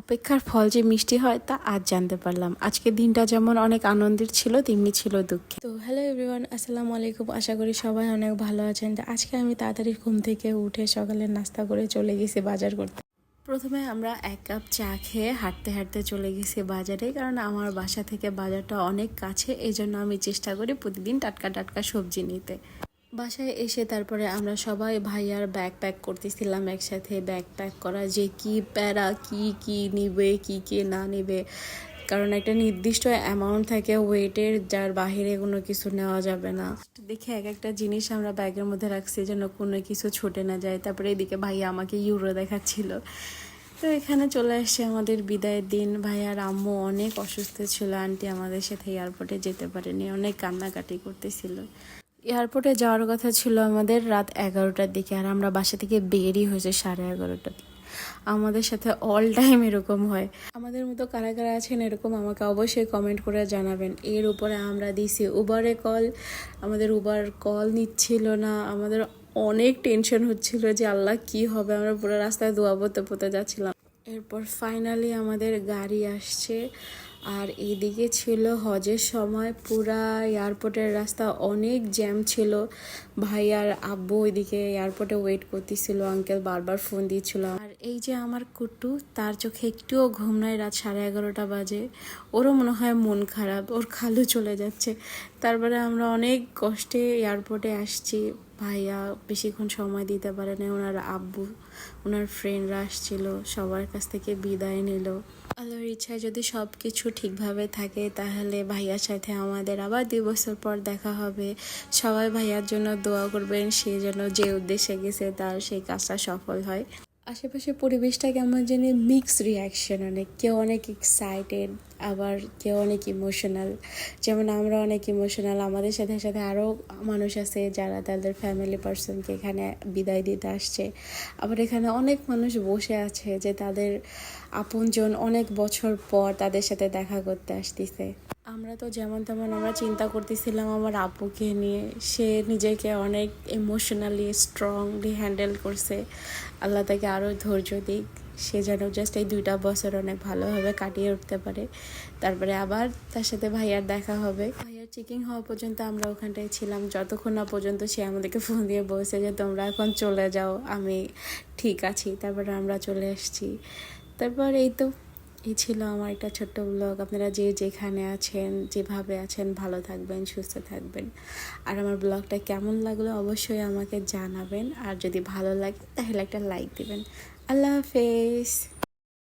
অপেক্ষার ফল যে মিষ্টি হয় তা আজ জানতে পারলাম। আজকের দিনটা যেমন অনেক আনন্দের ছিল তেমনি ছিল দুঃখে তো হ্যালো এভরিওয়ান আসসালামু আলাইকুম। আশা করি সবাই অনেক ভালো আছেন। তো আজকে আমি তাড়াতাড়ি ঘুম থেকে উঠে সকালে নাস্তা করে চলে গেছি বাজার করতে। প্রথমে আমরা এক কাপ চা খেয়ে হাঁটতে হাঁটতে চলে গেছি বাজারে কারণ আমার বাসা থেকে বাজারটা অনেক কাছে এই জন্য আমি চেষ্টা করি প্রতিদিন টাটকা টাটকা সবজি নিতে। বাসায় এসে তারপরে আমরা সবাই ভাইয়ার ব্যাগ প্যাক করতেছিলাম একসাথে ব্যাগ প্যাক করা যে কি প্যারা, কি কি নিবে, কি কি না নিবে। কারণ একটা নির্দিষ্ট অ্যামাউন্ট থাকে ওয়েটের যার বাহিরে কোনো কিছু নেওয়া যাবে না। দেখে এক একটা জিনিস আমরা ব্যাগের মধ্যে রাখছি যেন কোনো কিছু ছুটে না যায়। তারপরে এদিকে ভাইয়া আমাকে ইউরো দেখাচ্ছিল। তো এখানে চলে আসছে আমাদের বিদায়ের দিন। ভাইয়ার আম্মু অনেক অসুস্থ ছিল। আন্টি আমাদের সাথে এয়ারপোর্টে যেতে পারেনি। অনেক কান্নাকাটি করতেছিল। এয়ারপোর্টে যাওয়ার কথা ছিল আমাদের রাত এগারোটার দিকে, আর আমরা বাসা থেকে বেরই হয়েছে সাড়ে এগারোটার দিকে। আমাদের সাথে অল টাইম এরকম হয়। আমাদের মতো কারা কারা আছেন এরকম আমাকে অবশ্যই কমেন্ট করে জানাবেন। এর উপরে আমরা দিছি উবারে কল আমাদের উবার কল নিচ্ছিল না, আমাদের অনেক টেনশন হচ্ছিল যে আল্লাহ কি হবে, আমরা পুরো রাস্তায় দোয়া পড়তে পড়তে যাচ্ছিলাম। এরপর ফাইনালি আমাদের গাড়ি আসছে। আর এদিকে ছিল হজের সময়, পুরা এয়ারপোর্টের রাস্তা অনেক জ্যাম ছিল। ভাই আর আব্বু ওইদিকে এয়ারপোর্টে ওয়েট করতেছিল আঙ্কেল বারবার ফোন দিচ্ছিল। আর এই যে আমার কুট্টু, তার চোখে একটুও ঘুম নাই রাত সাড়ে এগারোটা বাজে। ওরও মনে হয় মন খারাপ, ওর খালু চলে যাচ্ছে। তারপরে আমরা অনেক কষ্টে এয়ারপোর্টে আসছি। ভাইয়া বেশিক্ষণ সময় দিতে পারে না ওনার আব্বু, ওনার ফ্রেন্ডরা আসছিল, সবার কাছ থেকে বিদায় নিল। আল্লাহর ইচ্ছায় যদি সব কিছু ঠিকভাবে থাকে, তাহলে ভাইয়ার সাথে আমাদের আবার দুই বছর পর দেখা হবে। সবাই ভাইয়ার জন্য দোয়া করবেন, সে যেন যে উদ্দেশ্যে গেছে তার সেই কাজটা সফল হয়। আশেপাশে পরিবেশটা কেমন জানি মিক্স রিয়াকশন অনেক কেউ অনেক এক্সাইটেড আবার কেউ অনেক ইমোশনাল যেমন আমরা অনেক ইমোশনাল আমাদের সাথে সাথে আরও মানুষ আছে যারা তাদের ফ্যামিলি পার্সনকে এখানে বিদায় দিতে আসছে। আবার এখানে অনেক মানুষ বসে আছে যে তাদের আপনজন অনেক বছর পর তাদের সাথে দেখা করতে আসতেছে। আমরা তো যেমন তেমন আমরা চিন্তা করতেছিলাম আমার আব্বুকে নিয়ে। সে নিজেকে অনেক ইমোশনালি স্ট্রংলি হ্যান্ডেল করছে। আল্লাহ তাকে আরও ধৈর্য দিক। সে যেন জাস্ট এই দুইটা বছর অনেক ভালোভাবে কাটিয়ে উঠতে পারে। তারপরে আবার তার সাথে ভাইয়ার দেখা হবে। ভাইয়ার চেকিং হওয়া পর্যন্ত আমরা ওখানটায় ছিলাম। যতক্ষণ না পর্যন্ত সে আমাদেরকে ফোন দিয়ে বলছে যে, তোমরা এখন চলে যাও, আমি ঠিক আছি। তারপরে আমরা চলে এসেছি। তারপর এই তো এই ছিল আমার একটা ছোট্ট ব্লগ আপনারা যে যেখানে আছেন, যেভাবে আছেন, ভালো থাকবেন, সুস্থ থাকবেন। আর আমার ব্লগটা কেমন লাগল অবশ্যই আমাকে জানাবেন। আর যদি ভালো লাগে, তাহলে একটা লাইক দেবেন। আল্লাহ হাফেজ।